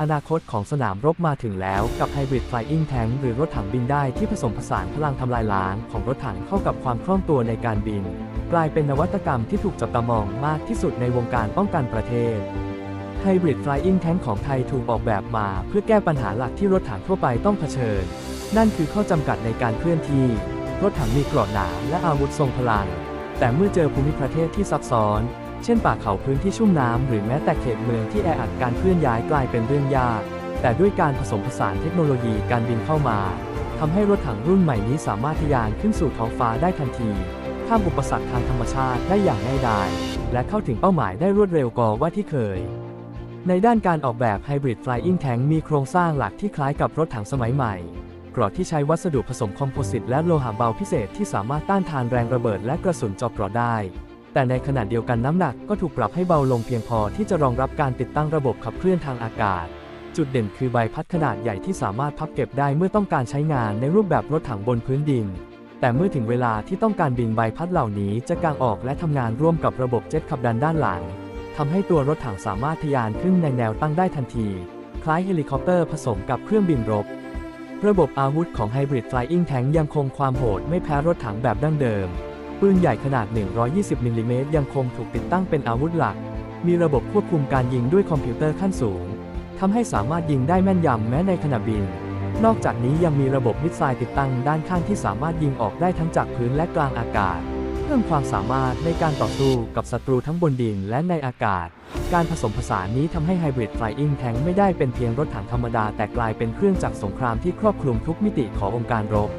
อนาคตของสนามรบมาถึงแล้วกับ Hybrid Flying Tank หรือรถถังบินได้ที่ผสมผสานพลังทำลายล้างของรถถังเข้ากับความคล่องตัวในการบิน กลายเป็นนวัตกรรมที่ถูกจับตามองมากที่สุดในวงการป้องกันประเทศ Hybrid Flying Tank ของไทยถูกออกแบบมาเพื่อแก้ปัญหาหลักที่รถถังทั่วไปต้องเผชิญ นั่นคือข้อจำกัดในการเคลื่อนที่ รถถังมีเกราะหนาและอาวุธทรงพลัง แต่เมื่อเจอภูมิประเทศที่ซับซ้อน เช่นป่าเขาพื้นที่ชุ่มน้ำหรือแม้แต่เขตเมืองที่แออัดการเคลื่อนย้ายกลายเป็นเรื่องยาก แต่ด้วยการผสมผสานเทคโนโลยีการบินเข้ามาทำให้รถถังรุ่นใหม่นี้สามารถทะยานขึ้นสู่ท้องฟ้าได้ทันทีข้ามอุปสรรคทางธรรมชาติได้อย่างง่ายดายและเข้าถึงเป้าหมายได้รวดเร็วกว่าที่เคย ในด้านการออกแบบ Hybrid Flying Tank มีโครงสร้างหลักที่คล้ายกับรถถังสมัยใหม่กรอบที่ใช้วัสดุผสมคอมโพสิตและโลหะเบาพิเศษที่สามารถต้านทานแรงระเบิดและกระสุนเจอบเกราะได้ แต่ในขณะเดียวกันน้ำหนักก็ถูกปรับให้เบาลงเพียงพอที่จะรองรับการติดตั้งระบบขับเคลื่อนทางอากาศ จุดเด่นคือใบพัดขนาดใหญ่ที่สามารถพับเก็บได้เมื่อต้องการใช้งานในรูปแบบรถถังบนพื้นดิน แต่เมื่อถึงเวลาที่ต้องการบินใบพัดเหล่านี้จะกางออกและทำงานร่วมกับระบบเจ็ตขับดันด้านหลังทำให้ตัวรถถังสามารถทะยานขึ้นในแนวตั้งได้ทันที คล้ายเฮลิคอปเตอร์ผสมกับเครื่องบินรบระบบอาวุธของ Hybrid Flying Tank ยังคงความโหดไม่แพ้รถถังแบบดั้งเดิม ปืนใหญ่ขนาด 120มิลลิเมตรยังคงถูกติดตั้งเป็นอาวุธหลัก มีระบบควบคุมการยิงด้วยคอมพิวเตอร์ขั้นสูงทำให้สามารถยิงได้แม่นยำแม้ในขณะบิน นอกจากนี้ยังมีระบบมิสไซล์ติดตั้งด้านข้างที่สามารถยิงออกได้ทั้งจากพื้นและกลางอากาศ เพิ่มความสามารถในการต่อสู้กับศัตรูทั้งบนดินและในอากาศ การผสมผสานนี้ทำให้ Hybrid Flying Tank ไม่ได้เป็นเพียงรถถังธรรมดาแต่กลายเป็นเครื่องจักรสงครามที่ครอบคลุมทุกมิติขององค์การรบ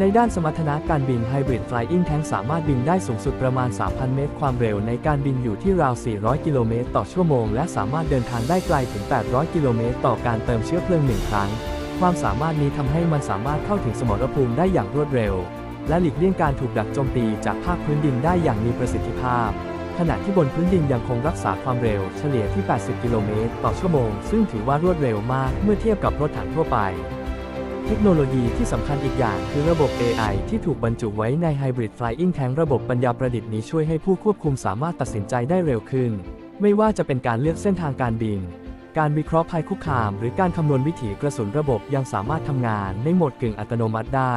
ในด้านสมรรถนะการบิน Hybrid Flying Tank สามารถบินได้สูงสุดประมาณ 3,000 เมตร ความเร็วในการบินอยู่ที่ราว 400 กิโลเมตรต่อชั่วโมง และสามารถเดินทางได้ไกลถึง 800 กิโลเมตรต่อการเติมเชื้อเพลิงหนึ่งครั้ง ความสามารถนี้ทำให้มันสามารถเข้าถึงสมรภูมิได้อย่างรวดเร็ว และหลีกเลี่ยงการถูกดักโจมตีจากภาคพื้นดินได้อย่างมีประสิทธิภาพ ขณะที่บนพื้นดินยังคงรักษาความเร็วเฉลี่ยที่ 80 กิโลเมตรต่อชั่วโมง ซึ่งถือว่ารวดเร็วมากเมื่อเทียบกับรถถังทั่วไป เทคโนโลยีที่สำคัญอีกอย่างคือระบบ AI ที่ถูกบรรจุไว้ใน Hybrid Flying Tank ระบบปัญญาประดิษฐ์นี้ช่วยให้ผู้ควบคุมสามารถตัดสินใจได้เร็วขึ้น ไม่ว่าจะเป็นการเลือกเส้นทางการบิน การวิเคราะห์ภัยคุกคาม หรือการคำนวณวิถีกระสุนระบบยังสามารถทำงานในโหมดกึ่งอัตโนมัติได้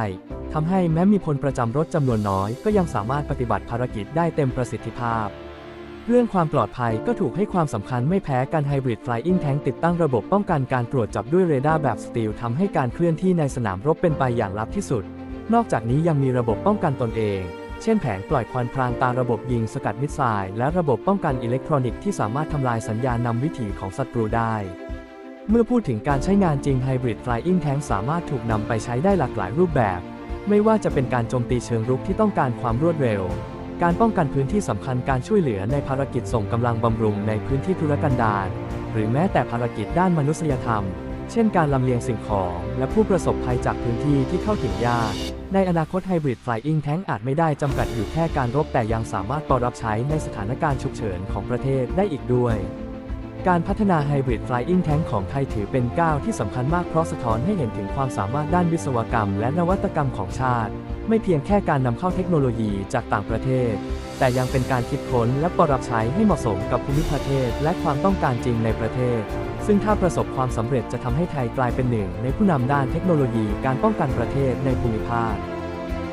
ทำให้แม้มีพลประจำรถจำนวนน้อย ก็ยังสามารถปฏิบัติภารกิจได้เต็มประสิทธิภาพ เรื่องความปลอดภัยก็ถูกให้ความสำคัญไม่แพ้กัน Hybrid Flying Tank ติดตั้งระบบป้องกันการตรวจจับด้วยเรดาร์แบบสตีลทำให้การเคลื่อนที่ในสนามรบเป็นไปอย่างลับที่สุด นอกจากนี้ยังมีระบบป้องกันตนเอง เช่นแผงปล่อยควันพรางตาระบบยิงสกัดมิสไซล์และระบบป้องกันอิเล็กทรอนิกส์ที่สามารถทำลายสัญญาณนำวิถีของศัตรูได้ เมื่อพูดถึงการใช้งานจริง Hybrid Flying Tank สามารถถูกนำไปใช้ได้หลากหลายรูปแบบ ไม่ว่าจะเป็นการโจมตีเชิงรุกที่ต้องการความรวดเร็ว การป้องกันพื้นที่สำคัญการช่วยเหลือในภารกิจส่งกำลังบำรุงในพื้นที่ธุรกันดารหรือแม้แต่ภารกิจด้านมนุษยธรรม เช่นการลำเลียงสิ่งของ และผู้ประสบภัยจากพื้นที่ที่เข้าถึงยาก ในอนาคตไฮบริดไฟอิงแท้งอาจไม่ได้จำกัดอยู่แค่การรบแต่ยังสามารถต่อรับใช้ในสถานการณ์ฉุกเฉินของประเทศได้อีกด้วย การพัฒนา Hybrid Flying Tank ของไทยถือเป็นก้าวที่สำคัญมากเพราะสะท้อนให้เห็นถึงความสามารถด้านวิศวกรรม และนวัตกรรมของชาติ ไม่เพียงแค่การนำเข้าเทคโนโลยีจากต่างประเทศ แต่ยังเป็นการคิดค้นและปรับใช้ให้เหมาะสมกับภูมิประเทศ และความต้องการจริงในประเทศ ซึ่งถ้าประสบความสำเร็จจะทำให้ไทยกลายเป็นหนึ่ง ในผู้นำด้านเทคโนโลยีการป้องกันประเทศในภูมิภาค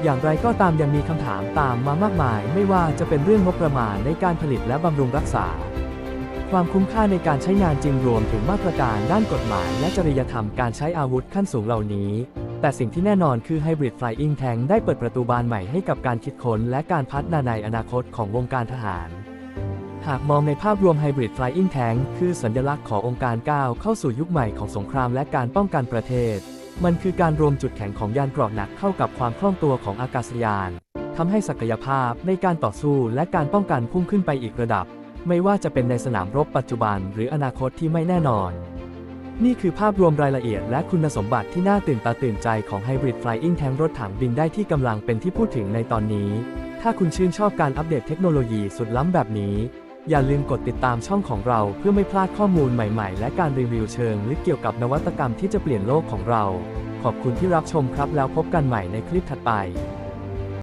อย่างไรก็ตามยังมีคำถามตามมามากมาย ไม่ว่าจะเป็นเรื่องงบประมาณในการผลิตและบำรุงรักษา ความคุ้มค่าในการใช้งานจริงรวมถึงมาตรการด้านกฎหมาย และจริยธรรมการใช้อาวุธขั้นสูงเหล่านี้ แต่สิ่งที่แน่นอนคือ Hybrid Flying Tank ได้เปิดประตูบานใหม่ให้กับการคิดค้นและการพัฒนาในอนาคตของวงการทหาร หากมองในภาพรวม Hybrid Flying Tank คือสัญลักษณ์ขององค์การก้าวเข้าสู่ยุคใหม่ของสงครามและการป้องกันประเทศ มันคือการรวมจุดแข็งของยานเกราะหนักเข้ากับความคล่องตัวของอากาศยานทำให้ศักยภาพในการต่อสู้และการป้องกันพุ่งขึ้นไปอีกระดับ ไม่ว่าจะเป็นในสนามรบปัจจุบันหรืออนาคตที่ไม่แน่นอน นี่คือภาพรวมรายละเอียดและคุณสมบัติที่น่าตื่นตาตื่นใจของ Hybrid Flying Tank รถถังบินได้ที่กำลังเป็นที่พูดถึงในตอนนี้ ถ้าคุณชื่นชอบการอัปเดตเทคโนโลยีสุดล้ำแบบนี้ อย่าลืมกดติดตามช่องของเราเพื่อไม่พลาดข้อมูลใหม่ ๆ และการรีวิวเชิงลึกเกี่ยวกับนวัตกรรมที่จะเปลี่ยนโลกของเรา ขอบคุณที่รับชมครับแล้วพบกันใหม่ในคลิปถัดไป